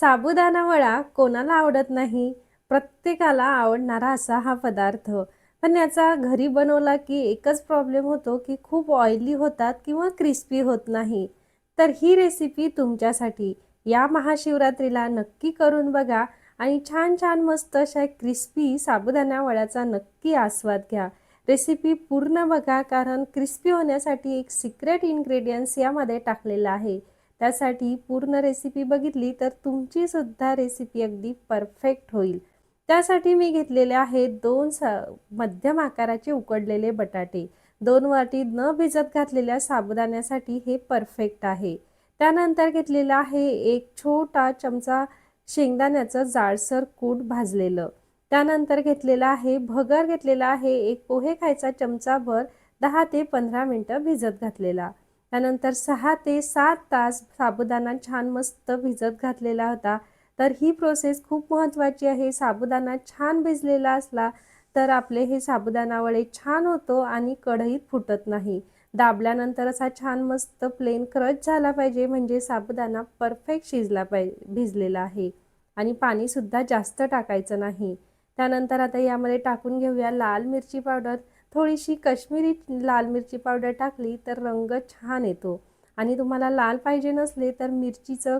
साबुदाणा वडा कोणाला आवडत नाही? प्रत्येकाला आवडणारा असा हा पदार्थ. पण याचा घरी बनवला की एकच प्रॉब्लेम होतो की खूप ऑइली होतात किंवा क्रिस्पी होत नाही. तर ही रेसिपी तुमच्यासाठी या महाशिवरात्रीला नक्की करून बघा आणि छान छान मस्त अशा क्रिस्पी साबुदाणा वड्याचा नक्की आस्वाद घ्या. रेसिपी पूर्ण बघा कारण क्रिस्पी होण्यासाठी एक सिक्रेट इन्ग्रेडियंट्स यामध्ये टाकलेला आहे. त्यासाठी पूर्ण रेसिपी बघितली तर तुमची सुद्धा रेसिपी अगदी परफेक्ट होईल. त्यासाठी मी घेतलेले आहेत दोन स मध्यम आकाराचे उकडलेले बटाटे. दोन वाटी न भिजत घातलेल्या साबुदाण्यासाठी हे परफेक्ट आहे. त्यानंतर घेतलेलं आहे एक छोटा चमचा शेंगदाण्याचं जाडसर कूट भाजलेलं. त्यानंतर घेतलेलं आहे भगर घेतलेला आहे एक पोहे खायचा चमचाभर दहा ते पंधरा मिनटं भिजत घातलेला. त्यानंतर सहा ते सात तास साबुदाणा छान मस्त भिजत घातलेला होता. तर ही प्रोसेस खूप महत्त्वाची आहे. साबुदाणा छान भिजलेला असला तर आपले हे साबुदाणा वडे छान होतो आणि कढईत फुटत नाही. दाबल्यानंतर असा छान मस्त प्लेन क्रच झाला पाहिजे म्हणजे साबुदाणा परफेक्ट शिजला पाहिजे भिजलेला आहे. आणि पाणीसुद्धा जास्त टाकायचं नाही. त्यानंतर आता यामध्ये टाकून घेऊया लाल मिरची पावडर. थोडीशी काश्मीरी लाल मिरची पावडर टाकली तर रंग छान येतो. आणि तुम्हाला लाल पाहिजे नसले तर मिरचीचं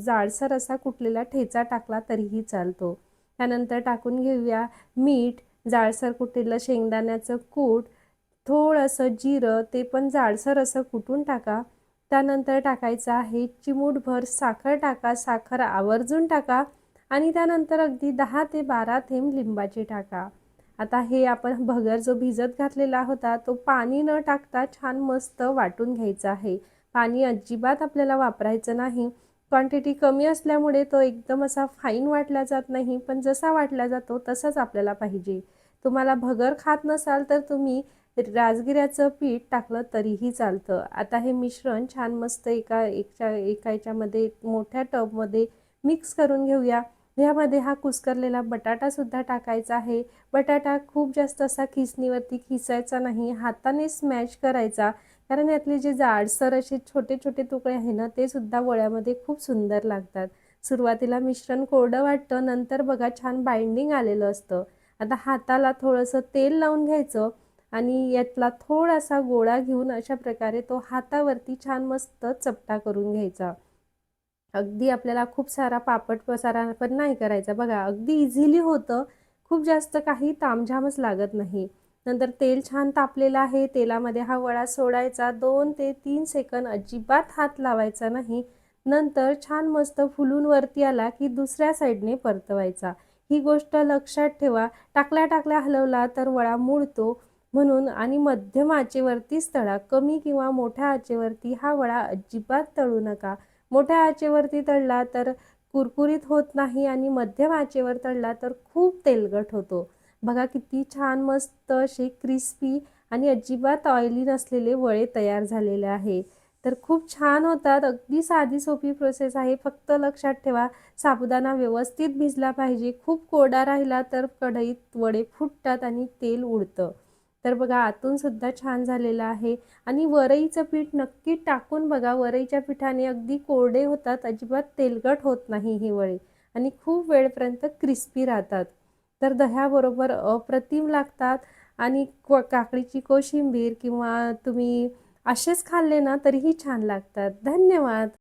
जाडसर असा कुटलेला ठेचा टाकला तरीही चालतो. त्यानंतर टाकून घेऊया मीठ जाडसर कुटलेलं शेंगदाण्याचं कूट थोडंसं जिरं ते पण जाडसर असं कुटून टाका. त्यानंतर टाकायचं आहे चिमूटभर साखर टाका साखर आवर्जून टाका आणि त्यानंतर अगदी दहा ते बारा थेंब लिंबाचे टाका. आता हे आपण भगर जो भिजत घातलेला होता तो पाणी न टाकता छान मस्त वाटून घ्यायचा आहे. पाणी अजिबात आपल्याला वापरायचं नाही. क्वांटिटी कमी असल्यामुळे तो एकदम असा फाईन वाटला जात नाही पण जसा वाटला जातो तसाच आपल्याला पाहिजे. तुम्हाला भगर खात नसाल तर तुम्ही राजगिऱ्याचं पीठ टाकलं तरीही चालतं. आता हे मिश्रण छान मस्त एका एका एका याच्यामध्ये मोठ्या टबमध्ये मिक्स करून घेऊया. ह्यामध्ये हा कुस्करलेला बटाटासुद्धा टाकायचा आहे. बटाटा खूप जास्त असा खिसणीवरती खिसायचा नाही हाताने स्मॅश करायचा. कारण यातले जे जाडसर असे छोटे छोटे तुकडे आहे ना ते सुद्धा वळ्यामध्ये खूप सुंदर लागतात. सुरुवातीला मिश्रण कोरडं वाटतं नंतर बघा छान बाइंडिंग आलेलं असतं. आता हाताला थोडंसं तेल लावून घ्यायचं आणि यातला थोडासा गोळा घेऊन अशा प्रकारे तो हातावरती छान मस्त चपटा करून घ्यायचा. अगदी आपल्याला खूप सारा पापड पसारा पण नाही करायचा. बघा अगदी इझिली होतं. खूप जास्त काही तामझामच लागत नाही. नंतर तेल छान तापलेलं आहे. तेलामध्ये हा वडा सोडायचा. दोन ते तीन सेकंद अजिबात हात लावायचा नाही. नंतर छान मस्त फुलून वरती आला की दुसऱ्या साईडने परतवायचा. ही गोष्ट लक्षात ठेवा. टाकल्या टाकल्या हलवला तर वडा मुडतो म्हणून आणि मध्यम आचेवरतीच तळा. कमी किंवा मोठ्या आचेवरती हा वडा अजिबात तळू नका. मोठ्या आचेवरती तळला तर कुरकुरीत होत नाही आणि मध्यम आचेवर तळला तर खूप तेलकट होतो. बघा किती छान मस्त असे क्रिस्पी आणि अजिबात ऑइली नसलेले वळे तयार झालेले आहे. तर खूप छान होतात. अगदी साधी सोपी प्रोसेस आहे. फक्त लक्षात ठेवा साबुदाणा व्यवस्थित भिजला पाहिजे. खूप कोरडा राहिला तर कढईत वडे फुटतात आणि तेल उडतं. तर बघा आतून सुद्धा छान झालेलं आहे. आणि वरईचं पीठ नक्की टाकून बघा वरईच्या पिठाने अगदी कोरडे होतात अजिबात तेलकट होत नाही ही वळी आणि खूप वेळपर्यंत क्रिस्पी राहतात. तर दह्याबरोबर अप्रतिम लागतात. आणि क काकडीची कोशिंबीर किंवा तुम्ही असेच खाल्ले ना तरीही छान लागतात. धन्यवाद!